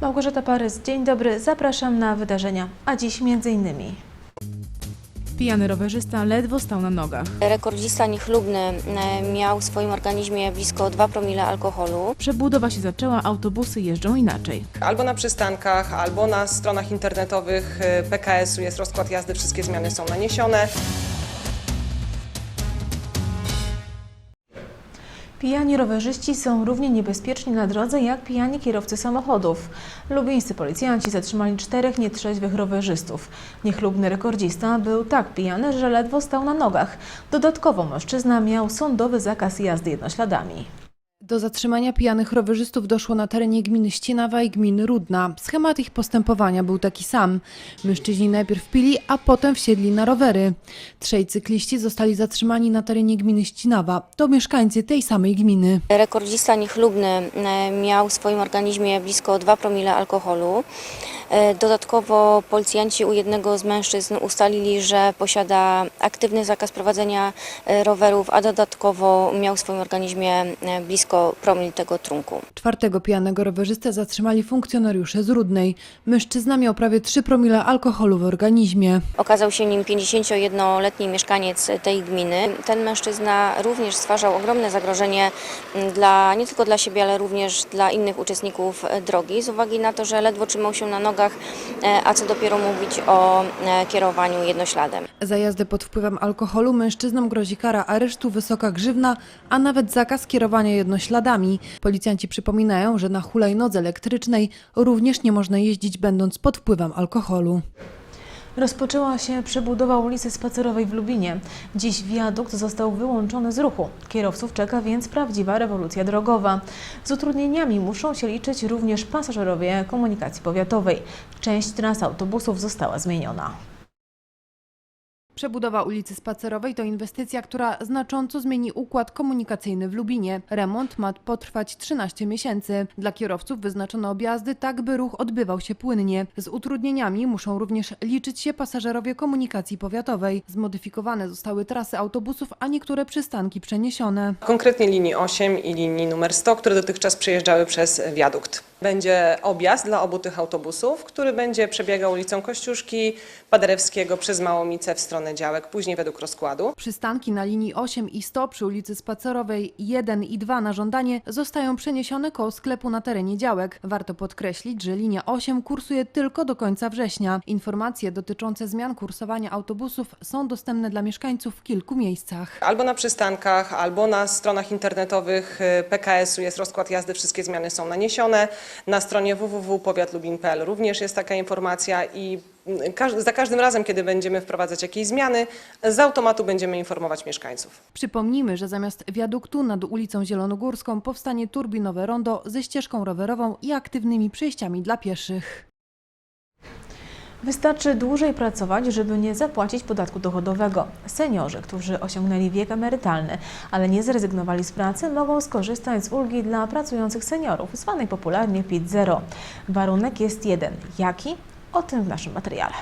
Małgorzata Parys, dzień dobry, zapraszam na wydarzenia, a dziś między innymi. Pijany rowerzysta ledwo stał na nogach. Rekordzista niechlubny e, miał w swoim organizmie blisko 2 promile alkoholu. Przebudowa się zaczęła, autobusy jeżdżą inaczej. Albo na przystankach, albo na stronach internetowych y, PKS-u jest rozkład jazdy, wszystkie zmiany są naniesione. Pijani rowerzyści są równie niebezpieczni na drodze jak pijani kierowcy samochodów. Lubińscy policjanci zatrzymali czterech nietrzeźwych rowerzystów. Niechlubny rekordzista był tak pijany, że ledwo stał na nogach. Dodatkowo mężczyzna miał sądowy zakaz jazdy jednośladami. Do zatrzymania pijanych rowerzystów doszło na terenie gminy Ścinawa i gminy Rudna. Schemat ich postępowania był taki sam. Mężczyźni najpierw pili, a potem wsiedli na rowery. Trzej cykliści zostali zatrzymani na terenie gminy Ścinawa. To mieszkańcy tej samej gminy. Rekordzista niechlubny e, miał w swoim organizmie blisko 2 promile alkoholu. E, Dodatkowo policjanci u jednego z mężczyzn ustalili, że posiada aktywny zakaz prowadzenia e, rowerów, a dodatkowo miał w swoim organizmie e, blisko promil tego trunku. Czwartego pijanego rowerzystę zatrzymali funkcjonariusze z Rudnej. Mężczyzna miał prawie 3 promile alkoholu w organizmie. Okazał się nim 51-letni mieszkaniec tej gminy. Ten mężczyzna również stwarzał ogromne zagrożenie dla, nie tylko dla siebie, ale również dla innych uczestników drogi, z uwagi na to, że ledwo trzymał się na nogach, e, a co dopiero mówić o e, kierowaniu jednośladem. Za jazdę pod wpływem alkoholu mężczyznom grozi kara aresztu, wysoka grzywna, a nawet zakaz kierowania jednośladami. Policjanci przypominają, że na hulajnodze elektrycznej również nie można jeździć będąc pod wpływem alkoholu. Rozpoczęła się przebudowa ulicy Spacerowej w Lubinie. Dziś wiadukt został wyłączony z ruchu. Kierowców czeka więc prawdziwa rewolucja drogowa. Z utrudnieniami muszą się liczyć również pasażerowie komunikacji powiatowej. Część tras autobusów została zmieniona. Przebudowa ulicy Spacerowej to inwestycja, która znacząco zmieni układ komunikacyjny w Lubinie. Remont ma potrwać 13 miesięcy. Dla kierowców wyznaczono objazdy tak, by ruch odbywał się płynnie. Z utrudnieniami muszą również liczyć się pasażerowie komunikacji powiatowej. Zmodyfikowane zostały trasy autobusów, a niektóre przystanki przeniesione. Konkretnie linii 8 i linii numer 100, które dotychczas przejeżdżały przez wiadukt. Będzie objazd dla obu tych autobusów, który będzie przebiegał ulicą Kościuszki, Paderewskiego przez Małomicę w stronę działek, później według rozkładu. Przystanki na linii 8 i 100 przy ulicy Spacerowej 1 i 2 na żądanie zostają przeniesione koło sklepu na terenie działek. Warto podkreślić, że linia 8 kursuje tylko do końca września. Informacje dotyczące zmian kursowania autobusów są dostępne dla mieszkańców w kilku miejscach. Albo na przystankach, albo na stronach internetowych y, PKS-u jest rozkład jazdy, wszystkie zmiany są naniesione. Na stronie www.powiatlubin.pl również jest taka informacja i mm, za każdym razem, kiedy będziemy wprowadzać jakieś zmiany, z automatu będziemy informować mieszkańców. Przypomnijmy, że zamiast wiaduktu nad ulicą Zielonogórską powstanie turbinowe rondo ze ścieżką rowerową i aktywnymi przejściami dla pieszych. Wystarczy dłużej pracować, żeby nie zapłacić podatku dochodowego. Seniorzy, którzy osiągnęli wiek emerytalny, ale nie zrezygnowali z pracy, mogą skorzystać z ulgi dla pracujących seniorów, zwanej popularnie PIT-0. Warunek jest jeden. Jaki? O tym w naszym materiale.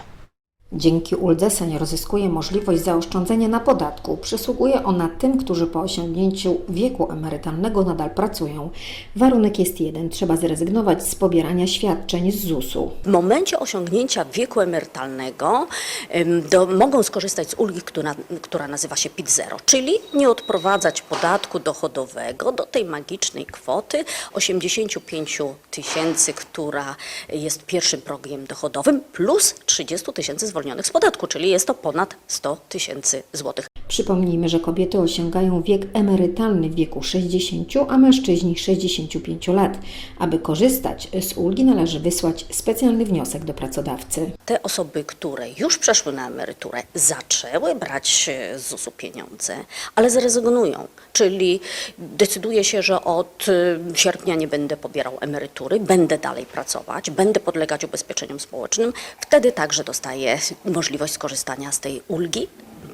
Dzięki uldze senior zyskuje możliwość zaoszczędzenia na podatku. Przysługuje ona tym, którzy po osiągnięciu wieku emerytalnego nadal pracują. Warunek jest jeden: trzeba zrezygnować z pobierania świadczeń z ZUS-u. W momencie osiągnięcia wieku emerytalnego em, do, mogą skorzystać z ulgi, która, która nazywa się PIT-0, czyli nie odprowadzać podatku dochodowego do tej magicznej kwoty 85 tysięcy, która jest pierwszym progiem dochodowym, plus 30 tysięcy zwolnionych z podatku, czyli jest to ponad 100 tysięcy złotych. Przypomnijmy, że kobiety osiągają wiek emerytalny w wieku 60, a mężczyźni 65 lat. Aby korzystać z ulgi, należy wysłać specjalny wniosek do pracodawcy. te osoby, które już przeszły na emeryturę, zaczęły brać e, z ZUS-u pieniądze, ale zrezygnują, czyli decyduje się, że od e, sierpnia nie będę pobierał emerytury, będę dalej pracować, będę podlegać ubezpieczeniom społecznym, wtedy także dostaję możliwość skorzystania z tej ulgi,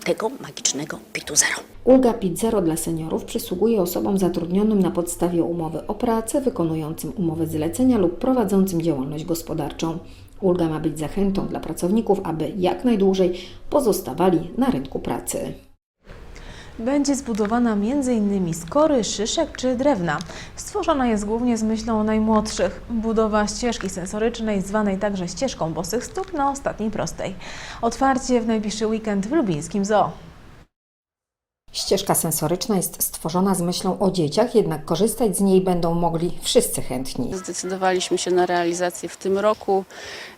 tego magicznego PIT-u 0. Ulga PIT-0 dla seniorów przysługuje osobom zatrudnionym na podstawie umowy o pracę, wykonującym umowę zlecenia lub prowadzącym działalność gospodarczą. Ulga ma być zachętą dla pracowników, aby jak najdłużej pozostawali na rynku pracy. Będzie zbudowana m.in. z kory, szyszek czy drewna. Stworzona jest głównie z myślą o najmłodszych. Budowa ścieżki sensorycznej, zwanej także ścieżką bosych stóp na ostatniej prostej. Otwarcie w najbliższy weekend w lubińskim zoo. Ścieżka sensoryczna jest stworzona z myślą o dzieciach, jednak korzystać z niej będą mogli wszyscy chętni. Zdecydowaliśmy się na realizację w tym roku.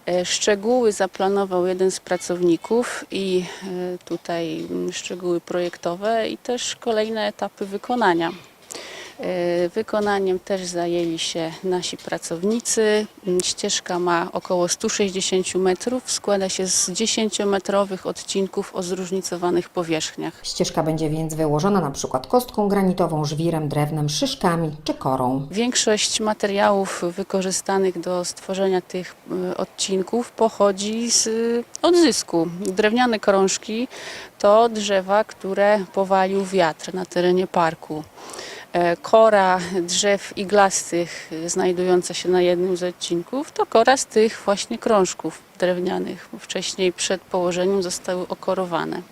E, Szczegóły zaplanował jeden z pracowników i e, tutaj szczegóły projektowe i też kolejne etapy wykonania. E, Wykonaniem też zajęli się nasi pracownicy. Mm, Ścieżka ma około 160 metrów, składa się z 10-metrowych odcinków o zróżnicowanych powierzchniach. Ścieżka będzie więc wyłożona na przykład kostką granitową, żwirem, drewnem, szyszkami czy korą. Większość materiałów wykorzystanych do stworzenia tych y, odcinków pochodzi z y, odzysku. Drewniane krążki to drzewa, które powalił wiatr na terenie parku. E, Kora drzew iglastych y, znajdująca się na jednym z odcinków to kora z tych właśnie krążków drewnianych. Wcześniej przed położeniem zostały okorowane.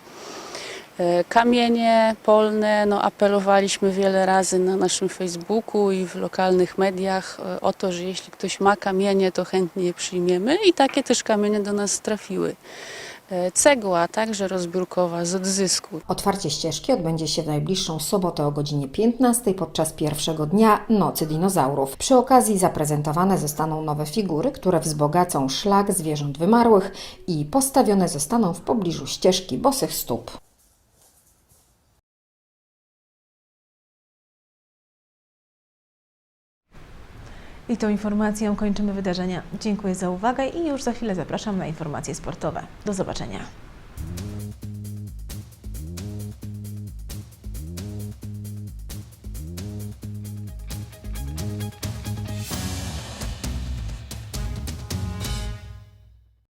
E, Kamienie polne, no apelowaliśmy wiele razy na naszym Facebooku i w lokalnych mediach e, o to, że jeśli ktoś ma kamienie, to chętnie je przyjmiemy i takie też kamienie do nas trafiły. E, Cegła, także rozbiórkowa z odzysku. Otwarcie ścieżki odbędzie się w najbliższą sobotę o godzinie 15 podczas pierwszego dnia Nocy Dinozaurów. Przy okazji zaprezentowane zostaną nowe figury, które wzbogacą szlak zwierząt wymarłych i postawione zostaną w pobliżu ścieżki bosych stóp. I tą informacją kończymy wydarzenia. Dziękuję za uwagę i już za chwilę zapraszam na informacje sportowe. Do zobaczenia.